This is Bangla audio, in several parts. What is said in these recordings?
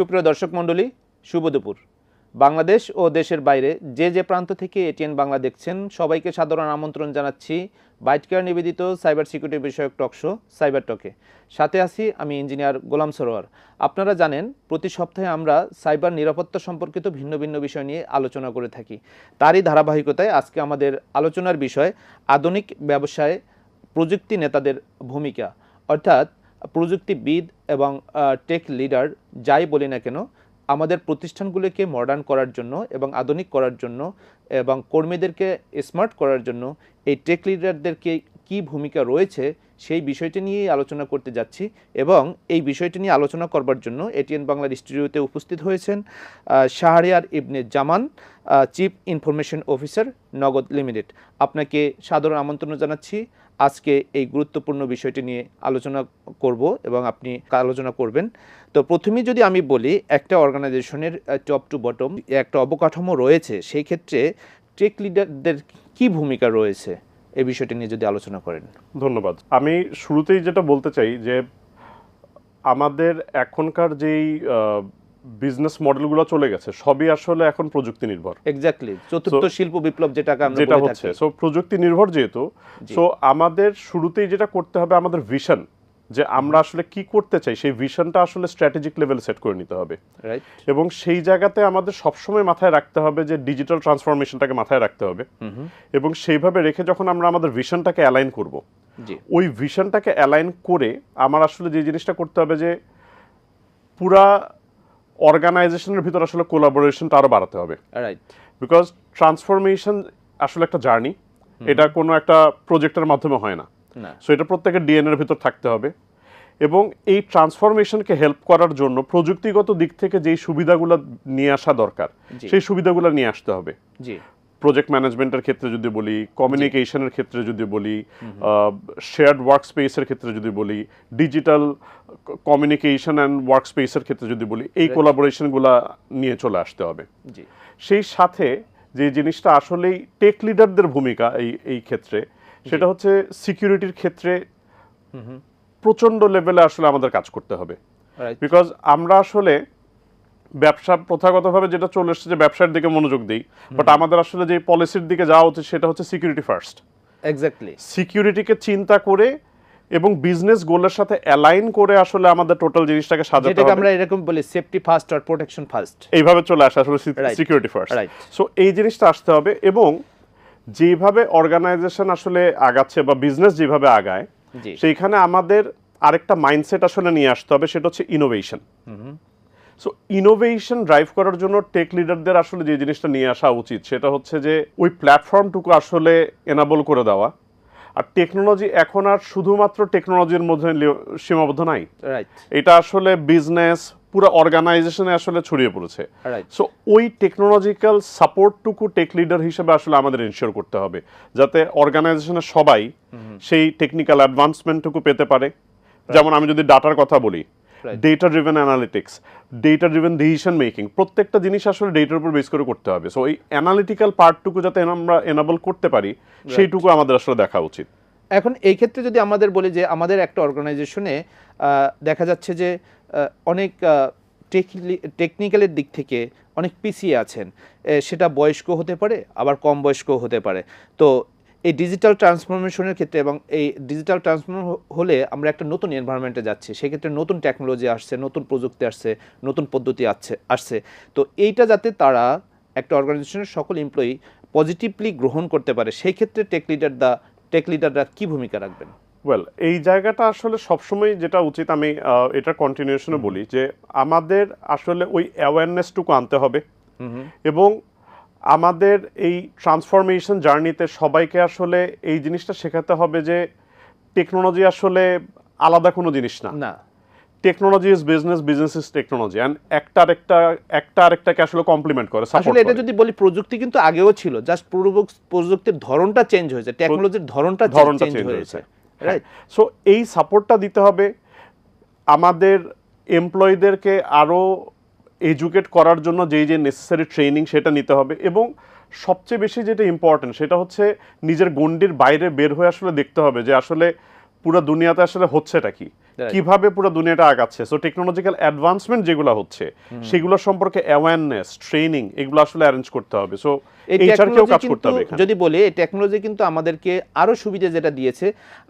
সুপ্রিয় দর্শক মণ্ডলী, শুভ দুপুর। বাংলাদেশ ও দেশের বাইরে যে যে প্রান্ত থেকে এটিএন বাংলা দেখছেন, সবাইকে সাধারণ আমন্ত্রণ জানাচ্ছি বাইটকেয়ার নিবেদিত সাইবার সিকিউরিটি বিষয়ক টকশো সাইবার টকে। সাথে আছি আমি ইঞ্জিনিয়ার গোলাম সরোয়ার। আপনারা জানেন, প্রতি সপ্তাহে আমরা সাইবার নিরাপত্তা সম্পর্কিত ভিন্ন ভিন্ন বিষয় নিয়ে আলোচনা করে থাকি। তারই ধারাবাহিকতায় আজকে আমাদের আলোচনার বিষয় আধুনিক ব্যবসায় প্রযুক্তি নেতাদের ভূমিকা। অর্থাৎ প্রযুক্তিবিদ এবং টেক লিডার যাই বলি না কেন, আমাদের প্রতিষ্ঠানগুলিকে মডার্ন করার জন্য এবং আধুনিক করার জন্য এবং কর্মীদেরকে স্মার্ট করার জন্য এই টেক লিডারদেরকে কি ভূমিকা রয়েছে সেই বিষয়টি নিয়েই আলোচনা করতে যাচ্ছি এবং এই বিষয়টি নিয়ে আলোচনা করবার জন্য এটিএন বাংলার স্টুডিওতে উপস্থিত হয়েছেন Shahriar Ibne Zaman chief information officer Nagad limited. আপনাকে সাধারণ আমন্ত্রণ জানাচ্ছি। আজকে এই গুরুত্বপূর্ণ বিষয়টি নিয়ে আলোচনা করব এবং আপনি আলোচনা করবেন। তো প্রথমেই যদি আমি বলি, একটা অর্গানাইজেশনের টপ টু বটম, একটা অবকাঠামো রয়েছে, সেই ক্ষেত্রে টেক লিডারদের কি ভূমিকা রয়েছে? এই বিষয়টি নিয়ে যদি আলোচনা করেন। ধন্যবাদ। আমি শুরুতেই যেটা বলতে চাই যে আমাদের এখনকার যেই বিজনেস মডেলগুলো চলে গেছে সবই আসলে এখন প্রযুক্তি নির্ভর এক্স্যাক্টলি চতুর্থ শিল্প বিপ্লব যেটা আমরা যেটা হচ্ছে সো প্রযুক্তি নির্ভর যেহেতু সো আমাদের শুরুতেই যেটা করতে হবে আমাদের ভিশন যে আমরা আসলে কি করতে চাই সেই ভিশনটা আসলে স্ট্র্যাটেজিক লেভেলে সেট করে নিতে হবে। এবং সেই জায়গাতে আমাদের সবসময় মাথায় রাখতে হবে যে ডিজিটাল ট্রান্সফরমেশনটাকে মাথায় রাখতে হবে। এবং সেইভাবে রেখে যখন আমরা আমাদের ভিশনটাকে অ্যালাইন করব ওই ভিশনটাকে অ্যালাইন করে আমার আসলে যে জিনিসটা করতে হবে যে পুরা অর্গানাইজেশনের ভিতর আসলে কোলাবোরেশনটা আরও বাড়াতে হবে। রাইট বিকজ ট্রান্সফরমেশন আসলে একটা জার্নি এটা কোনো একটা প্রজেক্টের মাধ্যমে হয় না। সো এটা প্রত্যেকের ডিএনএর ভিতর থাকতে হবে। এবং এই ট্রান্সফরমেশনকে হেল্প করার জন্য প্রযুক্তিগত দিক থেকে যেই সুবিধাগুলো নিয়ে আসা দরকার সেই সুবিধাগুলো নিয়ে আসতে হবে। জি। প্রজেক্ট ম্যানেজমেন্টের ক্ষেত্রে যদি বলি কমিউনিকেশনের ক্ষেত্রে যদি বলি শেয়ার্ড ওয়ার্ক স্পেসের ক্ষেত্রে যদি বলি ডিজিটাল কমিউনিকেশন অ্যান্ড ওয়ার্ক স্পেসের ক্ষেত্রে যদি বলি এই কোলাবোরেশনগুলো নিয়ে চলে আসতে হবে। সেই সাথে যে জিনিসটা আসলেই টেক লিডারদের ভূমিকা এই এই ক্ষেত্রে সেটা হচ্ছে সিকিউরিটির ক্ষেত্রে প্রচণ্ড লেভেলে আসলে আমাদের কাজ করতে হবে। বিকজ আমরা আসলে ব্যবসা প্রথাগতভাবে যেটা চলে এসেছে যে ব্যবসার দিকে মনোযোগ দিই বাট আমাদের আসলে যে পলিসির দিকে যাওয়া উচিত সেটা হচ্ছে সিকিউরিটি ফার্স্ট এক্স্যাক্টলি সিকিউরিটিকে চিন্তা করে এবং বিজনেস গোলের সাথে অ্যালাইন করে আসলে আমাদের টোটাল জিনিসটাকে সাজাতে হবে। আমরা এরকম বলি সেফটি ফার্স্ট আর প্রোটেকশন ফার্স্ট এইভাবে চলে আসে আসলে সিকিউরিটি ফার্স্ট. সো এই জিনিসটা আসতে হবে এবং যেভাবে অর্গানাইজেশন আসলে আগাচ্ছে বা বিজনেস যেভাবে আগায় সেইখানে আমাদের আরেকটা মাইন্ডসেট আসলে নিয়ে আসতে হবে সেটা হচ্ছে ইনোভেশন সো ইনোভেশন ড্রাইভ করার জন্য টেক লিডারদের আসলে যে জিনিসটা নিয়ে আসা উচিত সেটা হচ্ছে যে ওই প্ল্যাটফর্মটুকু আসলে এনাবল করে দেওয়া। আর টেকনোলজি এখন আর শুধুমাত্র টেকনোলজির মধ্যে সীমাবদ্ধ নাই। এটা আসলে বিজনেস পুরো অর্গানাইজেশনে আসলে ছড়িয়ে পড়েছে। সো ওই টেকনোলজিক্যাল সাপোর্টটুকু টেক লিডার হিসেবে আসলে আমাদের এনশিওর করতে হবে যাতে অর্গানাইজেশনের সবাই সেই টেকনিক্যাল অ্যাডভান্সমেন্টটুকু পেতে পারে। যেমন আমি যদি ডাটার কথা বলি. Data driven analytics data driven decision making প্রত্যেকটা জিনিস আসলে ডেটার উপর বেস করে করতে হবে। সো এই অ্যানালিটিক্যাল পার্টটুকু যাতে আমরা এনাবল করতে পারি সেইটুকু আমাদের আসলে দেখা উচিত। এখন এই ক্ষেত্রে যদি আমাদের বলি যে আমাদের একটা অর্গানাইজেশনে দেখা যাচ্ছে যে অনেক টেকনিক্যালের দিক থেকে অনেক পিছিয়ে আছেন। সেটা বয়স্ক হতে পারে আবার কম বয়স্ক হতে পারে। তো এই ডিজিটাল ট্রান্সফরমেশনের ক্ষেত্রে এবং এই ডিজিটাল ট্রান্সফর্ম হলে আমরা একটা নতুন এনভায়রনমেন্টে যাচ্ছি। সেক্ষেত্রে নতুন টেকনোলজি আসছে নতুন প্রযুক্তি আসছে নতুন পদ্ধতি আসছে আসছে। তো এইটা যাতে তারা একটা অর্গানাইজেশনের সকল এমপ্লয়ি পজিটিভলি গ্রহণ করতে পারে সেই ক্ষেত্রে টেক লিডার দা টেক লিডাররা কী ভূমিকা রাখবেন? ওয়েল এই জায়গাটা আসলে সবসময় যেটা উচিত আমি এটা কন্টিনিউশনে বলি যে আমাদের আসলে ওই অ্যাওয়ারনেসটুকু আনতে হবে। এবং আমাদের এই ট্রান্সফরমেশন জার্নিতে সবাইকে আসলে এই জিনিসটা শেখাতে হবে যে টেকনোলজি আসলে আলাদা কোনো জিনিস না। না। Technology is business business is technology and একটা আরেকটা একটা আরেকটাকে আসলে কমপ্লিমেন্ট করে আসলে এটা যদি বলি প্রযুক্তি কিন্তু আগেও ছিল জাস্ট প্রযুক্তির ধরনটা চেঞ্জ হয়েছে টেকনোলজির ধরনটা ধরনটা চেঞ্জ হয়েছে। হয়েছে রাইট সো এই সাপোর্টটা দিতে হবে আমাদের এমপ্লয়ীদেরকে আরও এডুকেট করার জন্য যেই যে নেসেসারি ট্রেনিং সেটা নিতে হবে এবং সবচেয়ে বেশি যেটা ইম্পর্টেন্ট সেটা হচ্ছে নিজের গণ্ডির বাইরে বের হয়ে আসলে দেখতে হবে যে আসলে পুরো দুনিয়াতে আসলে হচ্ছেটা কি? কীভাবে পুরো দুনিয়াটা আগাচ্ছে? সো টেকনোলজিক্যাল অ্যাডভান্সমেন্ট যেগুলো হচ্ছে সেগুলো সম্পর্কে অ্যাওয়ারনেস ট্রেনিং এগুলো আসলে অ্যারেঞ্জ করতে হবে। সো এইচআরকেও কাজ করতে হবে যদি বলি এই টেকনোলজি কিন্তু আমাদেরকে আরও সুবিধা যেটা দিয়েছে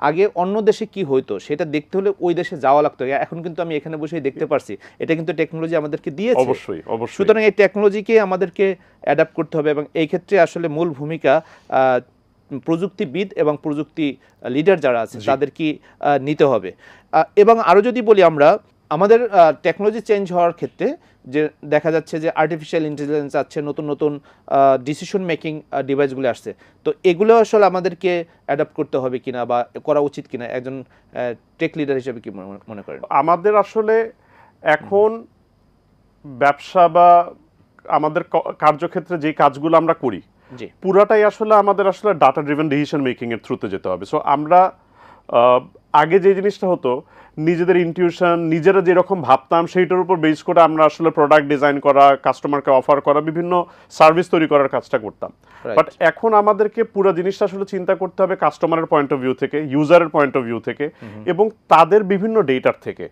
আগে অন্য দেশে কি হইতো সেটা দেখতে হলে ওই দেশে যাওয়া লাগতো। এখন কিন্তু আমি এখানে বসে দেখতে পারছি এটা কিন্তু টেকনোলজি আমাদেরকে দিয়েছে। অবশ্যই অবশ্যই। সুতরাং এই টেকনোলজিকে আমাদেরকে অ্যাডাপ্ট করতে হবে এবং এই ক্ষেত্রে আসলে মূল ভূমিকা আহ, প্রযুক্তিবিদ এবং প্রযুক্তি লিডার যারা আছে তাদের কি নিতে হবে? এবং আরও যদি বলি আমরা আমাদের টেকনোলজি চেঞ্জ হওয়ার ক্ষেত্রে যে দেখা যাচ্ছে যে আর্টিফিশিয়াল ইন্টেলিজেন্স আছে নতুন নতুন ডিসিশন মেকিং ডিভাইসগুলো আসছে। তো এগুলো আসলে আমাদেরকে অ্যাডাপ্ট করতে হবে কিনা বা করা উচিত কিনা? একজন টেক লিডার হিসেবে কি মনে- করেন? আমাদের আসলে এখন ব্যবসা বা আমাদের কার্যক্ষেত্রে যে কাজগুলো আমরা করি পুরাটাই আসলে আমাদের আসলে ডাটা ড্রিভেন ডিসিশন মেকিং এর থ্রুতে যেতে হবে। সো আমরা আগে যে জিনিসটা হতো নিজেদের ইনটিউশন নিজেরা যেরকম ভাবতাম সেইটার উপর বেস করে আমরা আসলে প্রোডাক্ট ডিজাইন করা কাস্টমারকে অফার করা বিভিন্ন সার্ভিস তৈরি করার কাজটা করতাম। বাট এখন আমাদেরকে পুরো জিনিসটা আসলে চিন্তা করতে হবে কাস্টমারের পয়েন্ট অফ ভিউ থেকে ইউজারের পয়েন্ট অফ ভিউ থেকে এবং তাদের বিভিন্ন ডেটার থেকে।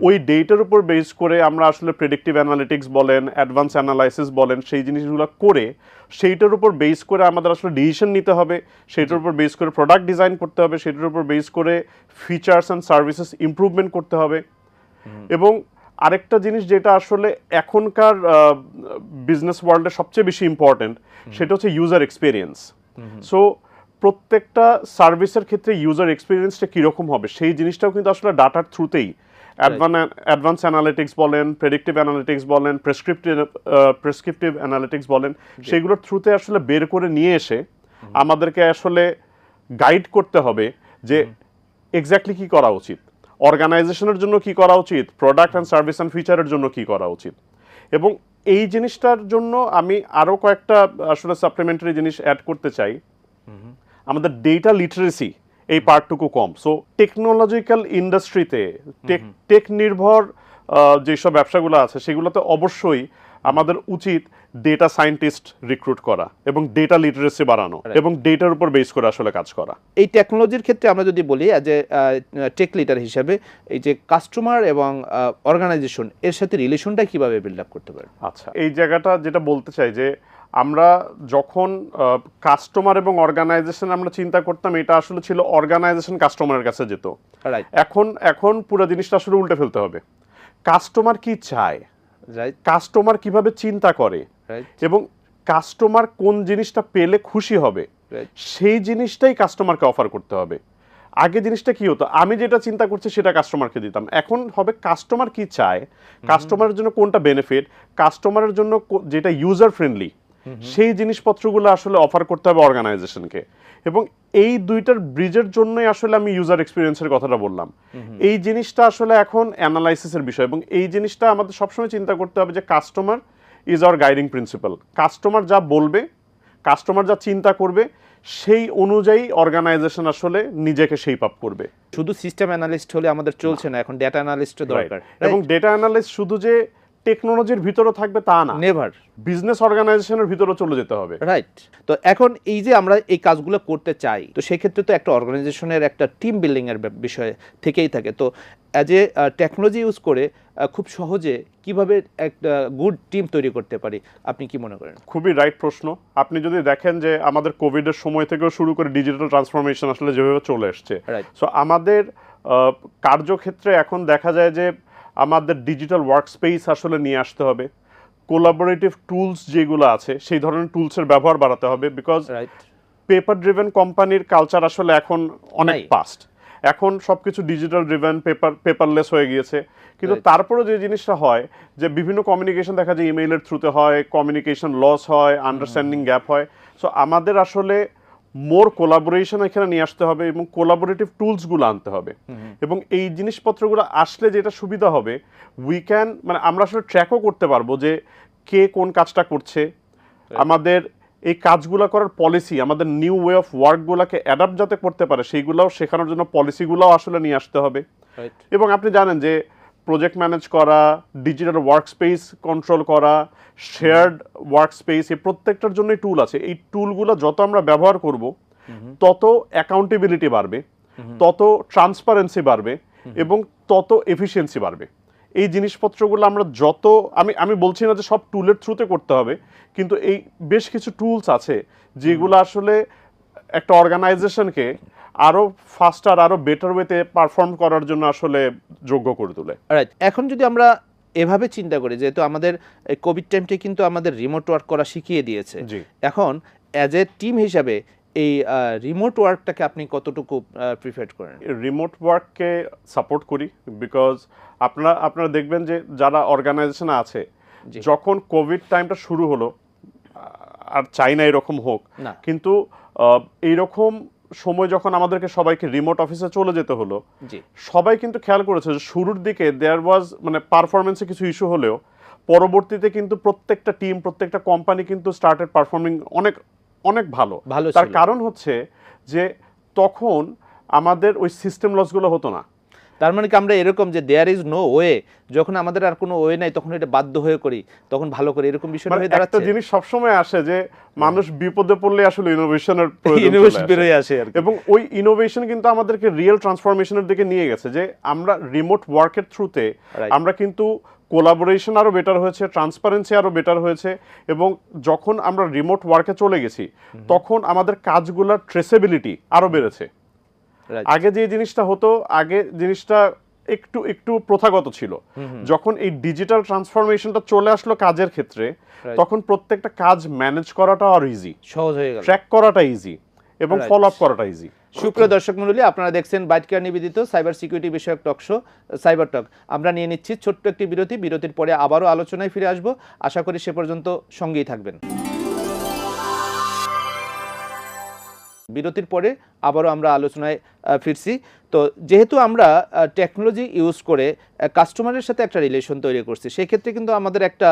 ওই ডেটার উপর বেস করে আমরা আসলে প্রেডিক্টিভ অ্যানালিটিক্স বলেন অ্যাডভান্স অ্যানালাইসিস বলেন সেই জিনিসগুলো করে সেইটার উপর বেস করে আমাদের আসলে ডিসিশন নিতে হবে সেইটার উপর বেস করে প্রোডাক্ট ডিজাইন করতে হবে সেটার উপর বেস করে ফিচার্স অ্যান্ড সার্ভিসেস ইম্প্রুভমেন্ট করতে হবে। এবং আরেকটা জিনিস যেটা আসলে এখনকার বিজনেস ওয়ার্ল্ডে সবচেয়ে বেশি ইম্পর্টেন্ট সেটা হচ্ছে ইউজার এক্সপিরিয়েন্স সো প্রত্যেকটা সার্ভিসের ক্ষেত্রে ইউজার এক্সপিরিয়েন্সটা কীরকম হবে সেই জিনিসটাও কিন্তু আসলে ডাটার থ্রুতেই অ্যাডভান্স অ্যানালিটিক্স বলেন প্রেডিক্টিভ অ্যানালিটিক্স বলেন প্রেসক্রিপটিভ প্রেসক্রিপটিভ অ্যানালিটিক্স বলেন সেগুলোর থ্রুতে আসলে বের করে নিয়ে এসে আমাদেরকে আসলে গাইড করতে হবে যে এক্স্যাক্টলি কি করা উচিত। অর্গানাইজেশনের জন্য কি করা উচিত? প্রোডাক্ট অ্যান্ড সার্ভিস অ্যান্ড ফিচারের জন্য কি করা উচিত? এবং এই জিনিসটার জন্য আমি আরও কয়েকটা আসলে সাপ্লিমেন্টারি জিনিস অ্যাড করতে চাই। আমাদের ডেটা লিটারেসি এই পার্টটুকু কম। সো টেকনোলজিক্যাল ইন্ডাস্ট্রিতে টেক টেক নির্ভর যেসব ব্যবসাগুলো আছে সেগুলোতে অবশ্যই আমাদের উচিত ডেটা সায়েন্টিস্ট রিক্রুট করা এবং ডেটা লিটারেসি বাড়ানো এবং ডেটার উপর বেস করে আসলে কাজ করা। এই টেকনোলজির ক্ষেত্রে আমরা যদি বলি অ্যাজ এ টেক লিডার হিসাবে এই যে কাস্টমার এবং অর্গানাইজেশন এর সাথে রিলেশনটা কীভাবে বিল্ড আপ করতে পারে? আচ্ছা এই জায়গাটা যেটা বলতে চাই যে আমরা যখন কাস্টমার এবং অর্গানাইজেশন আমরা চিন্তা করতাম এটা আসলে ছিল অর্গানাইজেশন কাস্টমারের কাছে যেত। এখন এখন পুরো জিনিসটা আসলে উল্টে ফেলতে হবে। কাস্টমার কি চায়? কাস্টমার কীভাবে চিন্তা করে? এবং কাস্টমার কোন জিনিসটা পেলে খুশি হবে? সেই জিনিসটাই কাস্টমারকে অফার করতে হবে। আগে জিনিসটা কি হতো? আমি যেটা চিন্তা করছি সেটা কাস্টমারকে দিতাম। এখন হবে কাস্টমার কি চায়? কাস্টমারের জন্য কোনটা বেনিফিট কাস্টমারের জন্য যেটা ইউজার ফ্রেন্ডলি সেই জিনিসপত্রগুলো আসলে অফার করতে হবে অর্গানাইজেশনকে এবং এই দুইটার ব্রিজের জন্যই আসলে আমি ইউজার এক্সপিরিয়েন্সের কথাটা বললাম। এই জিনিসটা আসলে এখন অ্যানালাইসিসের বিষয় এবং এই জিনিসটা আমাদের সবসময় চিন্তা করতে হবে যে customer is our guiding principle customer যা বলবে কাস্টমার যা চিন্তা করবে সেই অনুযায়ী অর্গানাইজেশন আসলে নিজেকে সেই পাপ করবে। শুধু সিস্টেম অ্যানালিস্ট হলে আমাদের চলছে না এখন ডেটা অ্যানালিস্টও দরকার। এবং ডেটা অ্যানালিস্ট শুধু যে টেকনোলজির ভিতরে থাকবে তা না। নেভার বিজনেস অর্গানাইজেশনের ভিতরে চলে যেতে হবে। রাইট তো এখন এই যে আমরা এই কাজগুলো করতে চাই তো সেক্ষেত্রে তো একটা অর্গানাইজেশনের একটা টিম বিল্ডিং এর বিষয় থেকেই থাকে। তো অ্যাজ এ টেকনোলজি ইউজ করে খুব সহজে কীভাবে একটা গুড টিম তৈরি করতে পারি? আপনি কি মনে করেন? খুবই রাইট প্রশ্ন। আপনি যদি দেখেন যে আমাদের কোভিডের সময় থেকেও শুরু করে ডিজিটাল ট্রান্সফরমেশন আসলে যেভাবে চলে এসছে. সো আমাদের কার্যক্ষেত্রে এখন দেখা যায় যে আমাদের ডিজিটাল ওয়ার্ক স্পেস আসলে নিয়ে আসতে হবে। কোলাবোরেটিভ টুলস যেগুলো আছে সেই ধরনের টুলসের ব্যবহার বাড়াতে হবে বিকজ পেপার ড্রিভেন কোম্পানির কালচার আসলে এখন অনেক। পাস্ট এখন সবকিছু ডিজিটাল ড্রিভেন পেপার পেপারলেস হয়ে গিয়েছে। কিন্তু. তারপরেও যে জিনিসটা হয় যে বিভিন্ন কমিউনিকেশন দেখা যায় ইমেইলের থ্রুতে হয় কমিউনিকেশন লস হয় আন্ডারস্ট্যান্ডিং গ্যাপ হয়। সো আমাদের আসলে মোর কোলাবোরেশন এখানে নিয়ে আসতে হবে এবং কোলাবোরেটিভ টুলসগুলো আনতে হবে। এবং এই জিনিসপত্রগুলো আসলে যেটা সুবিধা হবে উই ক্যান মানে আমরা আসলে ট্র্যাকও করতে পারব যে কে কোন কাজটা করছে। আমাদের এই কাজগুলো করার পলিসি আমাদের নিউ ওয়ে অফ ওয়ার্কগুলোকে অ্যাডাপ্ট যাতে করতে পারে সেইগুলোও শেখানোর জন্য পলিসিগুলোও আসলে নিয়ে আসতে হবে। এবং আপনি জানেন যে প্রজেক্ট ম্যানেজ করা ডিজিটাল ওয়ার্ক স্পেস কন্ট্রোল করা শেয়ার্ড ওয়ার্ক স্পেস এই প্রত্যেকটার জন্যই টুল আছে। এই টুলগুলো যত আমরা ব্যবহার করব তত অ্যাকাউন্টেবিলিটি বাড়বে তত ট্রান্সপারেন্সি বাড়বে এবং তত এফিসিয়েন্সি বাড়বে। এই জিনিসপত্রগুলো আমরা যত আমি আমি বলছি না যে সব টুলের থ্রুতে করতে হবে কিন্তু এই বেশ কিছু টুলস আছে যেগুলো আসলে একটা অর্গানাইজেশনকে আরও ফাস্টার আরও বেটার ওয়েতে পারফর্ম করার জন্য আসলে যোগ্য করে তোলে রাইট এখন যদি আমরা এভাবে চিন্তা করি যেহেতু আমাদের কোভিড টাইমটা কিন্তু আমাদের রিমোট ওয়ার্ক করা শিখিয়ে দিয়েছে। এখন অ্যাজ এ টিম হিসাবে এই রিমোট ওয়ার্কটাকে আপনি কতটুকু প্রিফার করেন রিমোট ওয়ার্ককে সাপোর্ট করি বিকজ আপনারা আপনারা দেখবেন যে যারা অর্গানাইজেশন আছে। যখন কোভিড টাইমটা শুরু হলো আর চাই না এরকম হোক। কিন্তু এইরকম সময় যখন আমাদেরকে সবাইকে রিমোট অফিসে চলে যেতে হলো সবাই কিন্তু খেয়াল করেছে যে শুরুর দিকে দেয়ার ওয়াজ মানে পারফরমেন্সে কিছু ইস্যু হলেও পরবর্তীতে কিন্তু প্রত্যেকটা টিম প্রত্যেকটা কোম্পানি কিন্তু স্টার্টেড পারফর্মিং অনেক অনেক ভালো। ভালো তার কারণ হচ্ছে যে তখন আমাদের ওই সিস্টেম লসগুলো হতো না। তার মানে কি আমরা এরকম যে দেয়ার ইজ নো ওয়ে যখন আমাদের আর কোনো ওয়ে নাই তখন এটা বাধ্য হয়ে করি তখন ভালো করে এরকম বিষয় মানে হয়ে একটা দাঁড়াচ্ছে জিনিস সবসময় আসে যে মানুষ বিপদে পড়লে আসলে ইনোভেশনের আসে। বেরোয় আসে আর এবং ওই ইনোভেশন কিন্তু আমাদেরকে রিয়েল ট্রান্সফরমেশনের দিকে নিয়ে গেছে যে আমরা রিমোট ওয়ার্কের থ্রুতে আমরা কিন্তু কোলাবোরেশন আরও বেটার হয়েছে ট্রান্সপারেন্সি আরও বেটার হয়েছে এবং যখন আমরা রিমোট ওয়ার্কে চলে গেছি তখন আমাদের কাজগুলোর ট্রেসেবিলিটি আরও বেড়েছে. আগে যে জিনিসটা হতো আগে জিনিসটা একটু একটু প্রথাগত ছিল। যখন এই ডিজিটাল ট্রান্সফরমেশনটা চলে আসলো কাজের ক্ষেত্রে তখন প্রত্যেকটা কাজ ম্যানেজ করাটা আর ইজি সহজ হয়ে গেল। ট্র্যাক করাটা ইজি এবং. ফলো আপ করাটা ইজি সুপ্রিয় দর্শক মণ্ডলী আপনারা দেখছেন বাইটকেয়ার নিবেদিত সাইবার সিকিউরিটি বিষয়ক টক শো সাইবার টক আমরা নিয়ে নিচ্ছি ছোট্ট একটি বিরতি। বিরতির পরে আবারও আলোচনায় ফিরে আসব। আশা করি সে পর্যন্ত সঙ্গেই থাকবেন। বিরতির পরে আবারও আমরা আলোচনায় ফিরছি। তো যেহেতু আমরা টেকনোলজি ইউজ করে কাস্টমারের সাথে একটা রিলেশন তৈরি করছি সেই ক্ষেত্রে কিন্তু আমাদের একটা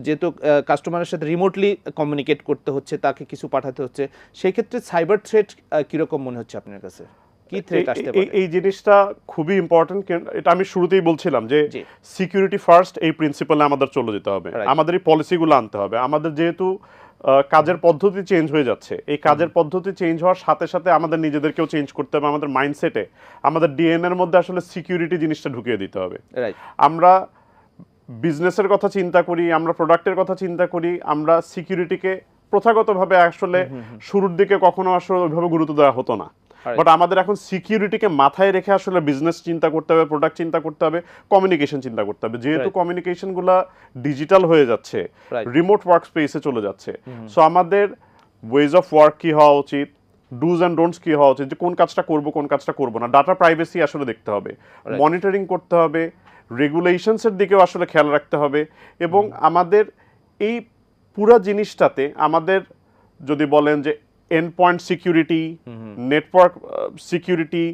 যেহেতু কাস্টমারের সাথে রিমোটলি কমিউনিকেট করতে হচ্ছে তাকে কিছু পাঠাতে হচ্ছে সেই ক্ষেত্রে সাইবার থ্রেট কীরকম মনে হচ্ছে আপনার কাছে? কি থ্রেট এই- আসতে এই- পারে? এই জিনিসটা খুবই ইম্পর্টেন্ট এটা আমি শুরুতেই বলছিলাম যে সিকিউরিটি ফার্স্ট এই প্রিন্সিপালে আমাদের চলে যেতে হবে. আমাদের এই পলিসিগুলো আনতে হবে। আমাদের যেহেতু কাজের পদ্ধতি চেঞ্জ হয়ে যাচ্ছে। এই কাজের পদ্ধতি চেঞ্জ হওয়ার সাথে সাথে আমাদের নিজেদেরকেও চেঞ্জ করতে হবে আমাদের মাইন্ডসেটে আমাদের ডিএনএ এর মধ্যে আসলে সিকিউরিটি জিনিসটা ঢুকিয়ে দিতে হবে। আমরা বিজনেসের কথা চিন্তা করি আমরা প্রোডাক্টের কথা চিন্তা করি আমরা সিকিউরিটিকে প্রথাগতভাবে আসলে শুরুর দিকে কখনো আসলে ওইভাবে গুরুত্ব দেওয়া হতো না. বাট আমাদের এখন সিকিউরিটিকে মাথায় রেখে আসলে বিজনেস চিন্তা করতে হবে প্রোডাক্ট চিন্তা করতে হবে কমিউনিকেশন চিন্তা করতে হবে। যেহেতু Right. কমিউনিকেশনগুলা ডিজিটাল হয়ে যাচ্ছে রিমোট ওয়ার্ক স্পেসে চলে যাচ্ছে। সো আমাদের ওয়েজ অফ ওয়ার্ক কি হওয়া উচিত? ডুজ অ্যান্ড ডোন্টস কি হওয়া উচিত? যে কোন কাজটা করব কোন কাজটা করব না। ডাটা প্রাইভেসি আসলে দেখতে হবে। মনিটরিং করতে হবে। রেগুলেশনসের দিকেও আসলে খেয়াল রাখতে হবে। এবং আমাদের এই পুরা জিনিসটাতে আমাদের যদি বলেন যে endpoint security network security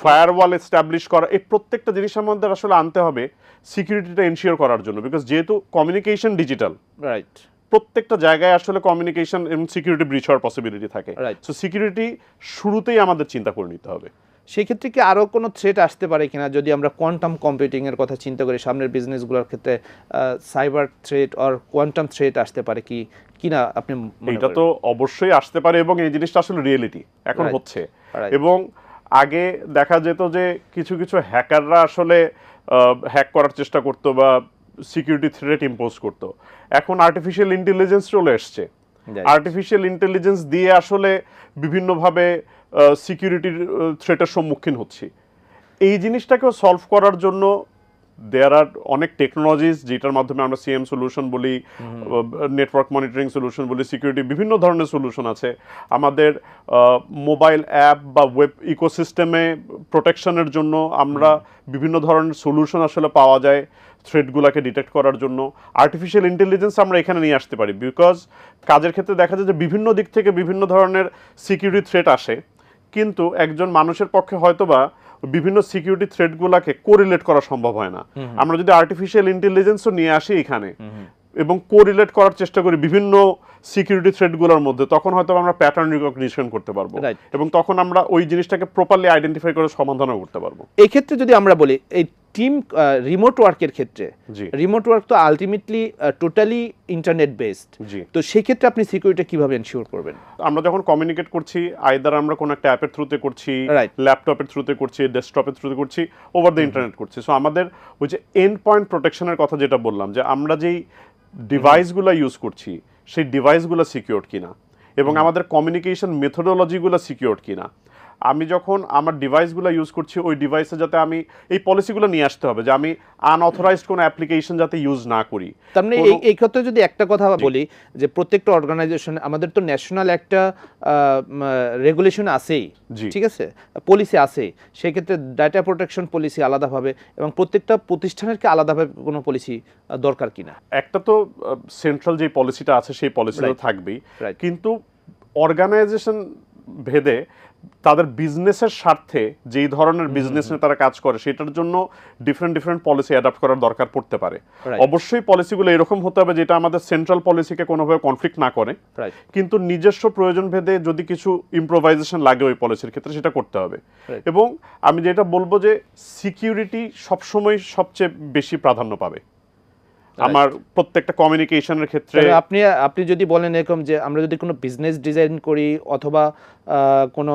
firewall establish করা এই প্রত্যেকটা জিনিসের মধ্যে আসলে আনতে হবে সিকিউরিটিটা এনশিওর করার জন্য বিকজ যেহেতু কমিউনিকেশন ডিজিটাল রাইট প্রত্যেকটা জায়গায় আসলে কমিউনিকেশন এবং সিকিউরিটি ব্রিচ হওয়ার পসিবিলিটি থাকে. সো সিকিউরিটি শুরুতেই আমাদের চিন্তা করে নিতে হবে। সেই ক্ষেত্রে কি আরও কোনো থ্রেট আসতে পারে কিনা যদি আমরা কোয়ান্টাম কম্পিউটিং এর কথা চিন্তা করি? সামনের বিজনেসগুলোর ক্ষেত্রে cyber threat or quantum threat আসতে পারে কি কিনা আপনি এটা তো অবশ্যই আসতে পারে এবং এই জিনিসটা আসলে রিয়েলিটি এখন হচ্ছে। এবং আগে দেখা যেত যে কিছু কিছু হ্যাকাররা আসলে হ্যাক করার চেষ্টা করতো বা সিকিউরিটি থ্রেট ইম্পোজ করতো। এখন আর্টিফিশিয়াল ইন্টেলিজেন্স চলে এসছে। আর্টিফিশিয়াল ইন্টেলিজেন্স দিয়ে আসলে বিভিন্নভাবে সিকিউরিটির থ্রেটের সম্মুখীন হচ্ছি। এই জিনিসটাকেও সলভ করার জন্য দেয়ার আর অনেক টেকনোলজিস যেটার মাধ্যমে আমরা সিএম সলিউশন বলি নেটওয়ার্ক মনিটরিং সলিউশন বলি সিকিউরিটি বিভিন্ন ধরনের সলিউশন আছে। আমাদের মোবাইল অ্যাপ বা ওয়েব ইকোসিস্টেমে প্রোটেকশনের জন্য আমরা বিভিন্ন ধরনের সলিউশন আসলে পাওয়া যায় থ্রেডগুলোকে ডিটেক্ট করার জন্য। আর্টিফিশিয়াল ইন্টেলিজেন্স আমরা এখানে নিয়ে আসতে পারি বিকজ কাজের ক্ষেত্রে দেখা যায় যে বিভিন্ন দিক থেকে বিভিন্ন ধরনের সিকিউরিটি থ্রেট আসে। কিন্তু একজন মানুষের পক্ষে হয়তোবা বিভিন্ন সিকিউরিটি থ্রেডগুলোকে কোরিলেট করা সম্ভব হয় না। আমরা যদি আর্টিফিশিয়াল ইন্টেলিজেন্সও নিয়ে আসি এখানে এবং কোরিলেট করার চেষ্টা করি বিভিন্ন সিকিউরিটি থ্রেডগুলোর মধ্যে তখন হয়তো আমরা প্যাটার্ন রিকগনিশন করতে পারব. এবং তখন আমরা ওই জিনিসটাকে প্রপারলি আইডেন্টিফাই করে সমাধানও করতে পারব। এই ক্ষেত্রে যদি আমরা বলি এই টিম রিমোট ওয়ার্কের ক্ষেত্রে। রিমোট ওয়ার্ক তো আলটিমেটলি টোটালি ইন্টারনেট বেসড তো সেই ক্ষেত্রে আপনি সিকিউরিটি কীভাবে এনশিওর করবেন? আমরা যখন কমিউনিকেট করছি আইদার আমরা কোনো একটা অ্যাপের থ্রুতে করছি. ল্যাপটপের থ্রুতে করছি ডেস্কটপের থ্রুতে করছি ওভার দ্য ইন্টারনেট করছি। সো আমাদের ওই যে এন্ড পয়েন্ট প্রোটেকশনের কথা যেটা বললাম যে আমরা যেই ডিভাইসগুলো ইউজ করছি সেই ডিভাইসগুলো সিকিউর কিনা? এবং আমাদের কমিউনিকেশন মেথোডোলজিগুলো সিকিউর কিনা? আমি যখন আমার ডিভাইসগুলো ইউজ করছি ওই ডিভাইসে যাতে আমি এই পলিসিগুলো নিয়ে আসতে হবে যে আমি আনঅথরাইজড কোনো অ্যাপ্লিকেশন যাতে ইউজ না করি। তার মানে এই এই ক্ষেত্রে যদি একটা কথা বলি যে প্রত্যেকটা অর্গানাইজেশন আমাদের তো ন্যাশনাল একটা রেগুলেশন আছেই। ঠিক আছে? পলিসি আছে সেক্ষেত্রে ডাটা প্রোটেকশন পলিসি আলাদাভাবে এবং প্রত্যেকটা প্রতিষ্ঠানের কি আলাদাভাবে কোনো পলিসি দরকার কিনা। একটা তো সেন্ট্রাল যে পলিসিটা আছে সেই পলিসিটা থাকবেই। কিন্তু অর্গানাইজেশন ভেদে তাদের বিজনেসের স্বার্থে যেই ধরনের বিজনেস নিয়ে তারা কাজ করে সেটার জন্য ডিফারেন্ট ডিফারেন্ট পলিসি অ্যাডাপ্ট করার দরকার পড়তে পারে। অবশ্যই পলিসিগুলো এরকম হতে হবে যেটা আমাদের সেন্ট্রাল পলিসিকে কোনোভাবে কনফ্লিক্ট না করে। কিন্তু নিজস্ব প্রয়োজন ভেদে যদি কিছু ইম্প্রোভাইজেশন লাগে ওই পলিসির ক্ষেত্রে সেটা করতে হবে। এবং আমি যেটা বলব যে সিকিউরিটি সবসময় সবচেয়ে বেশি প্রাধান্য পাবে। আমার প্রত্যেকটা কমিউনিকেশনের ক্ষেত্রে আপনি আপনি যদি বলেন এরকম যে আমরা যদি কোনো বিজনেস ডিজাইন করি অথবা কোনো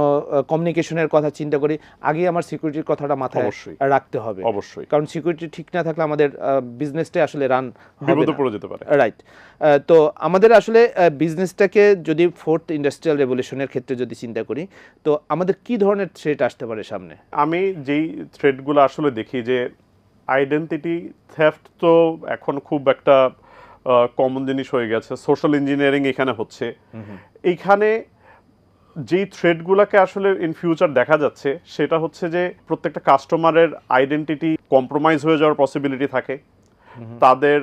কমিউনিকেশনের কথা চিন্তা করি আগে আমার সিকিউরিটির কথাটা মাথায় অবশ্যই। রাখতে হবে। অবশ্যই। কারণ সিকিউরিটি ঠিক না থাকলে আমাদের বিজনেসটা আসলে রান হবে বিপদে পড়ে যেতে পারে। রাইট তো আমাদের আসলে বিজনেসটাকে যদি ফোর্থ ইন্ডাস্ট্রিয়াল রেভলিউশনের ক্ষেত্রে যদি চিন্তা করি তো আমাদের কি ধরনের থ্রেট আসতে পারে সামনে? আমি যেই থ্রেডগুলো আসলে দেখি যে আইডেন্টিটি থেফট তো এখন খুব একটা কমন জিনিস হয়ে গেছে। সোশ্যাল ইঞ্জিনিয়ারিং এখানে হচ্ছে। এইখানে যেই থ্রেডগুলোকে আসলে ইন ফিউচার দেখা যাচ্ছে সেটা হচ্ছে যে প্রত্যেকটা কাস্টমারের আইডেন্টিটি কম্প্রোমাইজ হয়ে যাওয়ার পসিবিলিটি থাকে। তাদের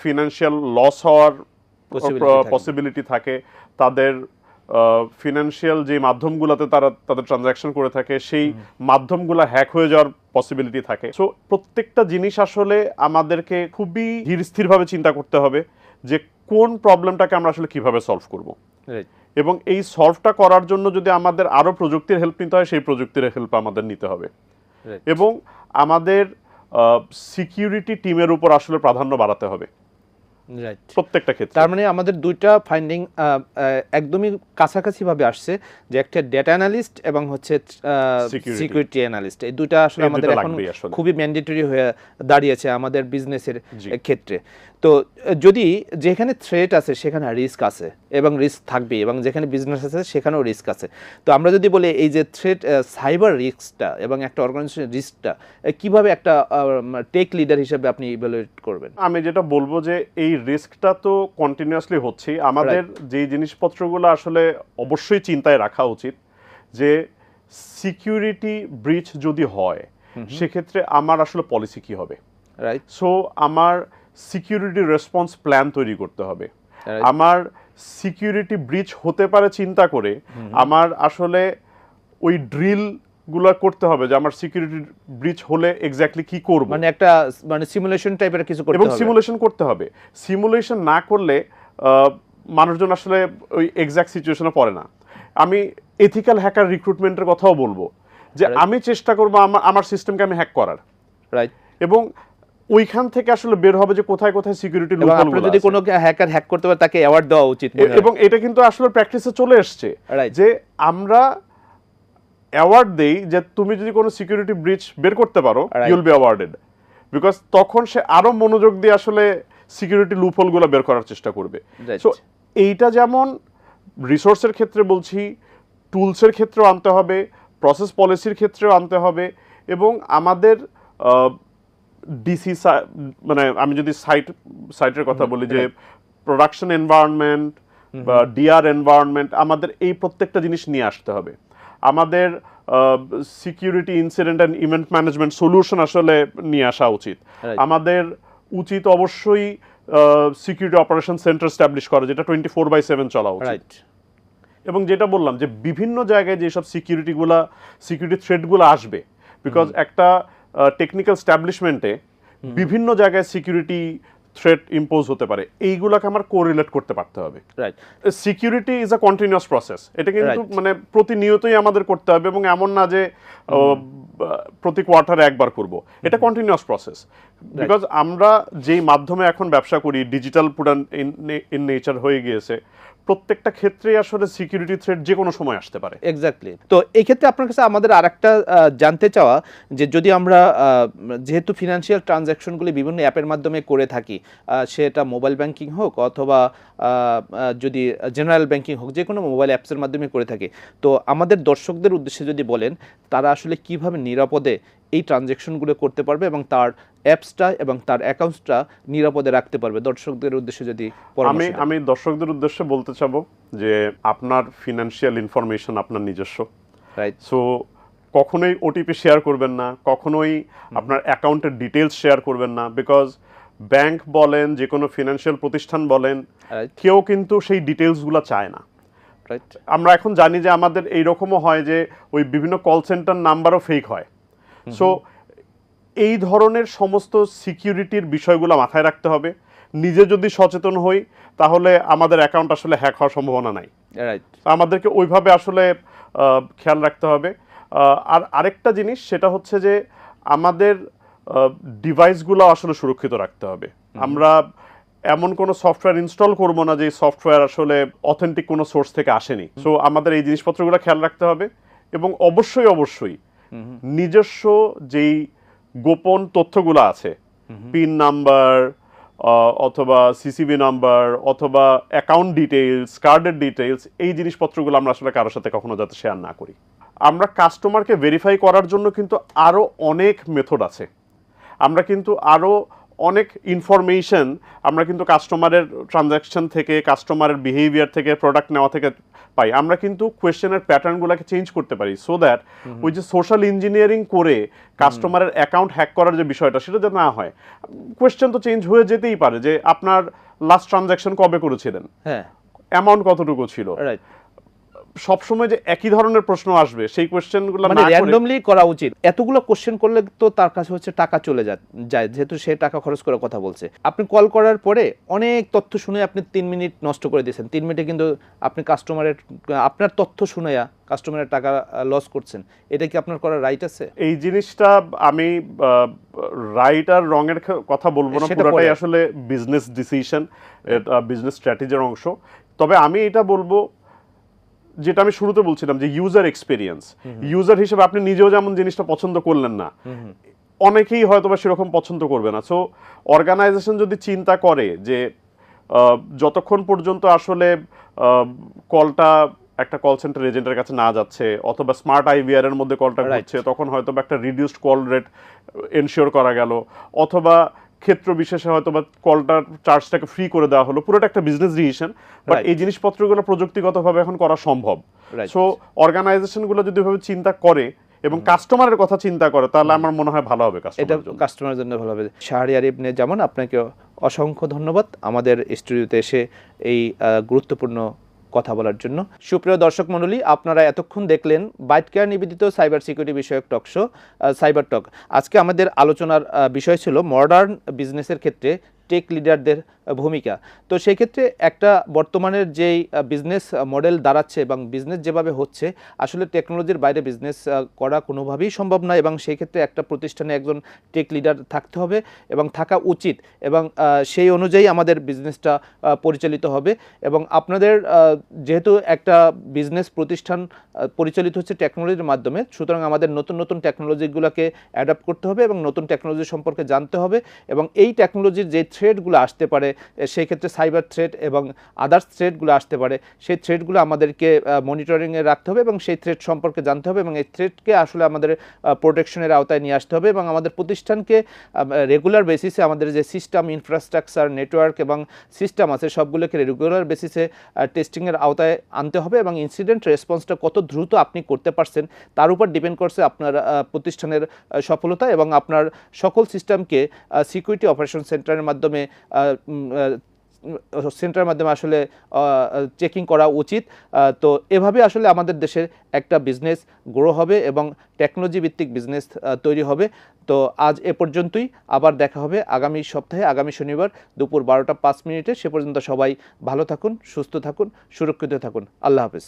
ফিনান্সিয়াল লস হওয়ার পসিবিলিটি থাকে। তাদের ফিনান্সিয়াল যে মাধ্যমগুলোতে তারা তাদের ট্রানজাকশন করে থাকে সেই মাধ্যমগুলো হ্যাক হয়ে যাওয়ার পসিবিলিটি থাকে। সো প্রত্যেকটা জিনিস আসলে আমাদেরকে খুবই ধীর স্থিরভাবে চিন্তা করতে হবে যে কোন প্রবলেমটাকে আমরা আসলে কীভাবে সলভ করব। এবং এই সলভটা করার জন্য যদি আমাদের আরও প্রযুক্তির হেল্প নিতে হয় সেই প্রযুক্তির হেল্প আমাদের নিতে হবে। এবং আমাদের সিকিউরিটি টিমের উপর আসলে প্রাধান্য বাড়াতে হবে। প্রত্যেকটা ক্ষেত্রে। তার মানে আমাদের দুইটা ফাইন্ডিং একদমই কাছাকাছি ভাবে আসছে যে একটা ডেটা অ্যানালিস্ট এবং হচ্ছে. সিকিউরিটি অ্যানালিস্ট এই দুইটা আসলে আমাদের এখন খুবই ম্যান্ডেটরি হয়ে দাঁড়িয়েছে আমাদের বিজনেসের ক্ষেত্রে। তো যদি যেখানে থ্রেট আছে সেখানে রিস্ক আছে এবং রিস্ক থাকবে এবং যেখানে বিজনেস আছে সেখানেও রিস্ক আছে। তো আমরা যদি বলি এই যে থ্রেট সাইবার রিস্কটা এবং একটা অর্গানাইজেশনের রিস্কটা কীভাবে একটা টেক লিডার হিসেবে আপনি ইভ্যালুয়েট করবেন? আমি যেটা বলব যে এই রিস্কটা তো কন্টিনিউয়াসলি হচ্ছেই। আমাদের যেই জিনিসপত্রগুলো আসলে অবশ্যই চিন্তায় রাখা উচিত যে সিকিউরিটি ব্রিচ যদি হয় সেক্ষেত্রে আমার আসলে পলিসি কি হবে? রাইট সো আমার সিকিউরিটি রেসপন্স প্ল্যান তৈরি করতে হবে। আমার সিকিউরিটি ব্রিচ হতে পারে চিন্তা করে আমার আসলে ওই ড্রিল গুলো করতে হবে যে আমার সিকিউরিটি ব্রিচ হলে এক্স্যাক্টলি কি করব। মানে একটা মানে সিমুলেশন টাইপের কিছু করতে হবে। এবং সিমুলেশন করতে হবে। সিমুলেশন না করলে মানুষজন আসলে ওই এক্সাক্ট সিচুয়েশনে পড়ে না। আমি এথিক্যাল হ্যাকার রিক্রুটমেন্টের কথাও বলব। যে আমি চেষ্টা করব আমার আমার সিস্টেমকে আমি হ্যাক করার। রাইট এবং ওইখান থেকে আসলে বের হবে যে কোথায় কোথায় সিকিউরিটি আপনার যদি কোনো হ্যাকার হ্যাক করতে পারে তাকে অ্যাওয়ার্ড দেওয়া উচিত এবং এটা কিন্তু আসলে প্র্যাকটিসে চলে Right. যে আমরা অ্যাওয়ার্ড দেই যে তুমি যদি কোনো সিকিউরিটি ব্রিচ বের করতে পারো ইউল বি অ্যাওয়ার্ডেড বিকজ তখন সে আরও মনোযোগ দিয়ে আসলে সিকিউরিটি লুপহোলগুলো বের করার চেষ্টা করবে। সো এইটা যেমন রিসোর্সের ক্ষেত্রে বলছি টুলসের ক্ষেত্রেও আনতে হবে প্রসেস পলিসির ক্ষেত্রেও আনতে হবে এবং আমাদের ডিসি মানে আমি যদি সাইট সাইটের কথা বলি যে প্রোডাকশন এনভায়রনমেন্ট বা ডিআর এনভায়রনমেন্ট আমাদের এই প্রত্যেকটা জিনিস নিয়ে আসতে হবে। আমাদের security incident and event management solution আসলে নিয়ে আসা উচিত। আমাদের উচিত অবশ্যই সিকিউরিটি অপারেশন সেন্টার স্ট্যাবলিশ করা যেটা টোয়েন্টি ফোর বাই সেভেন চলা উচিত। এবং যেটা বললাম যে বিভিন্ন জায়গায় যেসব সিকিউরিটিগুলা সিকিউরিটি থ্রেটগুলো আসবে বিকজ একটা টেকনিক্যাল স্ট্যাবলিশমেন্টে বিভিন্ন জায়গায় সিকিউরিটি থ্রেট ইম্পোজ হতে পারে। এইগুলোকে আমার কোরিলেট করতে পারতে হবে। Right security is a continuous process এটা কিন্তু মানে প্রতিনিয়তই আমাদের করতে হবে এবং এমন না যে প্রতি কোয়ার্টারে একবার করব। এটা কন্টিনিউয়াস প্রসেস বিকজ আমরা যেই মাধ্যমে এখন ব্যবসা করি ডিজিটাল পুরান ইন নেচার হয়ে গিয়েছে প্রত্যেকটা ক্ষেত্রে আসলে সিকিউরিটি থ্রেট যে কোনো সময় আসতে পারে। এক্স্যাক্টলি তো এই ক্ষেত্রে আপনার কাছে আমাদের আরেকটা আহ, জানতে চাওয়া যে যদি আমরা যেহেতু ফিনান্সিয়াল ট্রানজ্যাকশনগুলি বিভিন্ন অ্যাপের মাধ্যমে করে থাকি সেটা মোবাইল ব্যাংকিং হোক অথবা যদি জেনারেল ব্যাংকিং হোক যে কোনো মোবাইল অ্যাপসের মাধ্যমে করে থাকি তো আমাদের দর্শকদের উদ্দেশ্যে যদি বলেন তারা আসলে কীভাবে নিরাপদে এই ট্রানজ্যাকশনগুলো করতে পারবে এবং তার অ্যাপসটা এবং তার অ্যাকাউন্টসটা নিরাপদে রাখতে পারবে। দর্শকদের উদ্দেশ্যে যদি আমি আমি দর্শকদের উদ্দেশ্যে বলতে চাবো যে আপনার ফিনান্সিয়াল ইনফরমেশন আপনার নিজস্ব। রাইট সো কখনোই ওটিপি শেয়ার করবেন না কখনোই আপনার অ্যাকাউন্টের ডিটেলস শেয়ার করবেন না বিকজ ব্যাংক বলেন যে কোনো ফিনান্সিয়াল প্রতিষ্ঠান বলেন কেউ কিন্তু সেই ডিটেলসগুলো চায় না। রাইট আমরা এখন জানি যে আমাদের এইরকমও হয় যে ওই বিভিন্ন কল সেন্টার নাম্বারও ফেক হয়। সো এই ধরনের সমস্ত সিকিউরিটির বিষয়গুলো মাথায় রাখতে হবে। নিজে যদি সচেতন হই তাহলে আমাদের অ্যাকাউন্ট আসলে হ্যাক হওয়ার সম্ভাবনা নাই। রাইট আমাদেরকে ওইভাবে আসলে খেয়াল রাখতে হবে। আর আরেকটা জিনিস সেটা হচ্ছে যে আমাদের ডিভাইসগুলো আসলে সুরক্ষিত রাখতে হবে। আমরা এমন কোনো সফটওয়্যার ইনস্টল করব না যে সফটওয়্যার আসলে অথেন্টিক কোনো সোর্স থেকে আসেনি। সো আমাদের এই জিনিসপত্রগুলো খেয়াল রাখতে হবে এবং অবশ্যই অবশ্যই নিজস্ব যেই গোপন তথ্যগুলো আছে। পিন নাম্বার অথবা সিসিবি নাম্বার অথবা অ্যাকাউন্ট ডিটেলস কার্ডের ডিটেলস এই জিনিসপত্রগুলো আমরা আসলে কারোর সাথে কখনো যাতে শেয়ার না করি। আমরা কাস্টমারকে ভেরিফাই করার জন্য কিন্তু আরও অনেক মেথড আছে। আমরা কিন্তু আরও অনেক ইনফরমেশন আমরা কিন্তু কাস্টমারের ট্রানজ্যাকশন থেকে কাস্টমারের বিহেভিয়ার থেকে প্রোডাক্ট নেওয়া থেকে পাই। আমরা কিন্তু কোয়েশ্চেনের প্যাটার্নগুলোকে চেঞ্জ করতে পারি সো দ্যাট ওই যে সোশ্যাল ইঞ্জিনিয়ারিং করে কাস্টমারের অ্যাকাউন্ট হ্যাক করার যে বিষয়টা সেটা যাতে না হয়। কোয়েশ্চেন তো চেঞ্জ হয়ে যেতেই পারে যে আপনার লাস্ট ট্রানজ্যাকশন কবে করেছিলেন? হ্যাঁ। অ্যামাউন্ট কতটুকু ছিল? রাইট সবসময় যে একই ধরনের প্রশ্ন আসবে সেই কোয়েশ্চেনগুলো মানে র্যান্ডমলি করা উচিত। এতগুলো কোশ্চেন করলে তো তার কাছে হচ্ছে টাকা চলে যায় যেহেতু সে টাকা খরচ করে কথা বলছে। আপনি কল করার পরে অনেক তথ্য শুনে আপনি তিন মিনিট নষ্ট করে দিয়েছেন। তিন মিনিটে কিন্তু আপনি কাস্টমারের আপনার তথ্য শুনে কাস্টমারের টাকা লস করছেন। এটা কি আপনার করার রাইট আছে? এই জিনিসটা আমি রাইট আর রং এর কথা বলব না। পুরোটাই আসলে বিজনেস ডিসিশন বিজনেস স্ট্র্যাটেজির অংশ। তবে আমি এটা বলব যেটা আমি শুরুতে বলছিলাম যে ইউজার এক্সপিরিয়েন্স ইউজার হিসেবে আপনি নিজেও যেমন জিনিসটা পছন্দ করলেন না অনেকেই হয়তো বা সেরকম পছন্দ করবে না সো অর্গানাইজেশন যদি চিন্তা করে যে যতক্ষণ পর্যন্ত আসলে কলটা একটা কল সেন্টার এজেন্টের কাছে না যাচ্ছে অথবা স্মার্ট আইভিআর এর মধ্যে কলটা. ঘুরছে তখন হয়তো বা একটা রিডিউসড কল রেট এনশিওর করা গেল অথবা ক্ষেত্র বিশেষে হয়তো বা কলটার চার্জটাকে ফ্রি করে দেওয়া হলো। পুরোটা একটা বিজনেস ডিসিশন বাট এই জিনিসপত্রগুলো প্রযুক্তিগতভাবে এখন করা সম্ভব. সো অর্গানাইজেশনগুলো যদি ভাবে চিন্তা করে এবং কাস্টমারের কথা চিন্তা করে তাহলে আমার মনে হয় ভালো হবে এটা কাস্টমারের জন্য। ভালো হবে। শাহরিয়ার ইবনে যেমন আপনাকে অসংখ্য ধন্যবাদ। আমাদের স্টুডিওতে এসে এই গুরুত্বপূর্ণ কথা বলার জন্য। সুপ্রিয় দর্শক মণ্ডলী, আপনারা এতক্ষণ দেখলেন বাইট কেয়ার নিবেদিত সাইবার সিকিউরিটি বিষয়ক টকশো সাইবার টক। আজকে আমাদের আলোচনার বিষয় ছিল মডার্ন বিজনেসের ক্ষেত্রে টেক লিডারদের ভূমিকা। তো সেই ক্ষেত্রে একটা বর্তমানের যেই বিজনেস মডেল দাঁড়াচ্ছে এবং বিজনেস যেভাবে হচ্ছে, আসলে টেকনোলজির বাইরে বিজনেস করা কোনোভাবেই সম্ভব নয় এবং সেই ক্ষেত্রে একটা প্রতিষ্ঠানে একজন টেক লিডার থাকতে হবে এবং থাকা উচিত এবং সেই অনুযায়ী আমাদের বিজনেসটা পরিচালিত হবে এবং আপনাদের যেহেতু একটা বিজনেস প্রতিষ্ঠান পরিচালিত হচ্ছে টেকনোলজির মাধ্যমে, সুতরাং আমাদের নতুন নতুন টেকনোলজিগুলোকে অ্যাডাপ্ট করতে হবে এবং নতুন টেকনোলজি সম্পর্কে জানতে হবে এবং এই টেকনোলজির যে থ্রেডগুলো আসতে পারে সেই ক্ষেত্রে সাইবার থ্রেড এবং আদার্স থ্রেডগুলো আসতে পারে। সেই থ্রেডগুলো আমাদেরকে মনিটরিংয়ে রাখতে হবে এবং সেই থ্রেড সম্পর্কে জানতে হবে এবং এই থ্রেডকে আসলে আমাদের প্রোটেকশনের আওতায় নিয়ে আসতে হবে এবং আমাদের প্রতিষ্ঠানকে রেগুলার বেসিসে আমাদের যে সিস্টেম ইনফ্রাস্ট্রাকচার নেটওয়ার্ক এবং সিস্টেম আছে সবগুলোকে রেগুলার বেসিসে টেস্টিংয়ের আওতায় আনতে হবে এবং ইনসিডেন্ট রেসপন্সটা কত দ্রুত আপনি করতে পারছেন তার উপর ডিপেন্ড করছে আপনার প্রতিষ্ঠানের সফলতা এবং আপনার সকল সিস্টেমকে সিকিউরিটি অপারেশন সেন্টারের মাধ্যমে সেন্টারের মাধ্যমে আসলে চেকিং করা উচিত। তো এভাবে আসলে আমাদের দেশের একটা বিজনেস গ্রো হবে এবং টেকনোলজি ভিত্তিক বিজনেস তৈরি হবে। তো আজ এ পর্যন্তই। আবার দেখা হবে আগামী সপ্তাহে, আগামী শনিবার দুপুর বারোটা পাঁচ মিনিটে। সে পর্যন্ত সবাই ভালো থাকুন, সুস্থ থাকুন, সুরক্ষিত থাকুন। আল্লাহ হাফিজ।